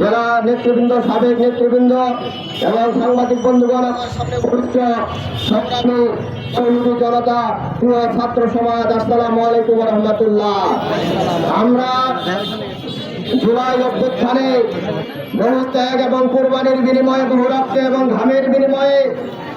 জেলা নেতৃবৃন্দ, সাবেক নেতৃবৃন্দ এবং সাংবাদিক বন্ধুগণ সংগ্রামী জনতা, প্রিয় ছাত্র সমাজ, আসসালামু আলাইকুম রহমতুল্লাহ। আমরা জুলাই অভ্যুত্থানে বহু ত্যাগ এবং কোরবানির বিনিময়ে, বহু রক্ত এবং ঘামের বিনিময়ে,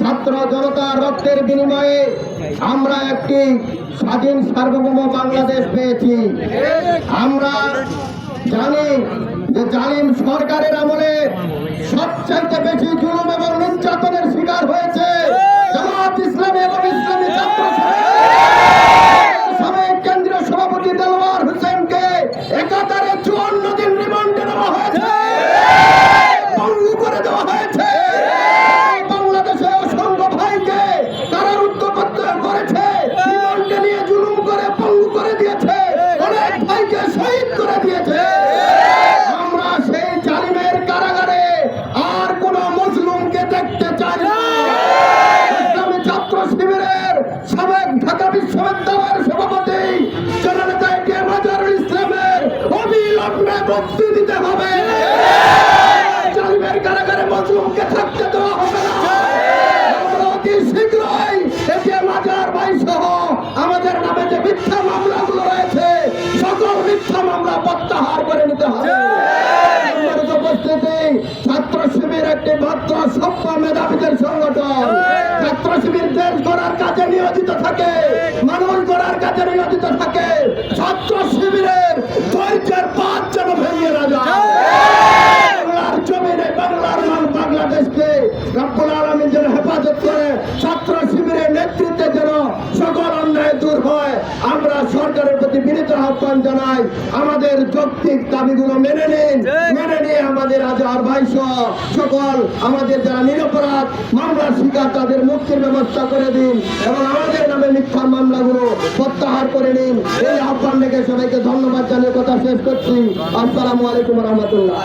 ছাত্র জনতার রক্তের বিনিময়ে আমরা একটি স্বাধীন সার্বভৌম বাংলাদেশ পেয়েছি। আমরা জানি জালিম সরকারের আমলে সবচাইতে বেশি জুলুম এবং নির্যাতনের শিকার হয়েছে এবং কেন্দ্রীয় সভাপতি দেলোয়ার হোসেনকে একাধারে চুয়ান্ন মুক্তি দিতে হবে। জালিমের কারাগারে মজলুমকে থাকতে দেওয়া হবে না। ছাত্র শিবির সভ্য মেধাবীদের সংগঠন। ছাত্র শিবির নিয়োজিত থাকে, মানুষ গড়ার কাজে নিয়োজিত থাকে। ছাত্র শিবিরের সরকারের প্রতি বিনীত আহ্বান জানাই আমাদের যৌক্তিক দাবিগুলো মেনে নিন মেনে নিয়ে আমাদের আজহার ভাই সহ সকল আমাদের যারা নিরপরাধ মামলার শিকার তাদের মুক্তির ব্যবস্থা করে দিন এবং আমাদের নামে মিথ্যা মামলাগুলো প্রত্যাহার করে নিন। এই আহ্বান রেখে সবাইকে ধন্যবাদ জানিয়ে কথা শেষ করছি। আসসালামু আলাইকুম রহমতুল্লাহ।